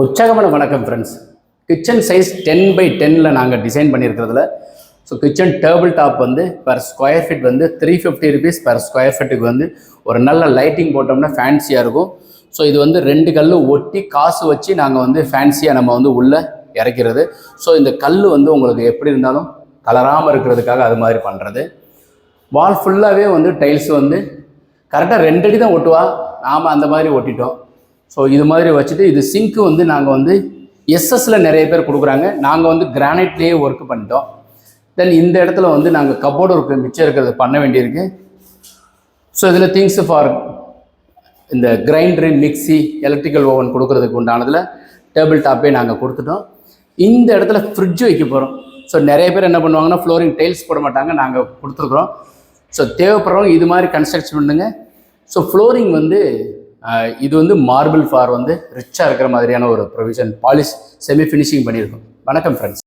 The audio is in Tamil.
உற்சாகமான வணக்கம் friends kitchen size ten by டெனில் நாங்கள் டிசைன் பண்ணியிருக்கிறதுல. ஸோ கிச்சன் டேபிள் டாப் வந்து பர் ஸ்கொயர் ஃபீட் வந்து three fifty rupees per square ஃபீட்டுக்கு வந்து ஒரு நல்ல லைட்டிங் போட்டோம்னா ஃபேன்சியாக இருக்கும். ஸோ இது வந்து ரெண்டு கல் ஒட்டி காசு வச்சு நாங்கள் வந்து ஃபேன்சியாக நம்ம வந்து உள்ளே இறக்கிறது. ஸோ இந்த கல் வந்து உங்களுக்கு எப்படி இருந்தாலும் கலராமல் இருக்கிறதுக்காக அது மாதிரி பண்ணுறது வால் ஃபுல்லாகவே வந்து டைல்ஸ் வந்து கரெக்டாக ரெண்டடி தான் ஒட்டுவா. நாம் அந்த மாதிரி ஒட்டிட்டோம். ஸோ இது மாதிரி வச்சுட்டு இது சிங்க்கு வந்து நாங்கள் வந்து எஸ்எஸ்சில் நிறைய பேர் கொடுக்குறாங்க. நாங்கள் வந்து கிரானைட்லேயே ஒர்க் பண்ணிட்டோம். தென் இந்த இடத்துல வந்து நாங்கள் கபோர்டு ஒர்க் மிச்சம் இருக்கிறது பண்ண வேண்டியிருக்கு. ஸோ இதில் திங்ஸ் ஃபார் இந்த கிரைண்டரு மிக்ஸி எலக்ட்ரிக்கல் ஓவன் கொடுக்குறதுக்கு உண்டானதில் டேபிள் டாப்பே நாங்கள் கொடுத்துட்டோம். இந்த இடத்துல ஃப்ரிட்ஜ் வைக்க போகிறோம் ஸோ நிறைய பேர் என்ன பண்ணுவாங்கன்னா ஃப்ளோரிங் டைல்ஸ் போட மாட்டாங்க. நாங்கள் கொடுத்துருக்குறோம். ஸோ தேவைப்படுறவங்க இது மாதிரி கன்ஸ்ட்ரக்ஷன் பண்ணுங்க. ஸோ ஃப்ளோரிங் வந்து இது வந்து மார்பிள் ஃபார் வந்து ரிச்சாக இருக்கிற மாதிரியான ஒரு ப்ரொவிஷன் பாலிஷ் செமி ஃபினிஷிங் பண்ணியிருக்கோம். வணக்கம் ஃப்ரெண்ட்ஸ்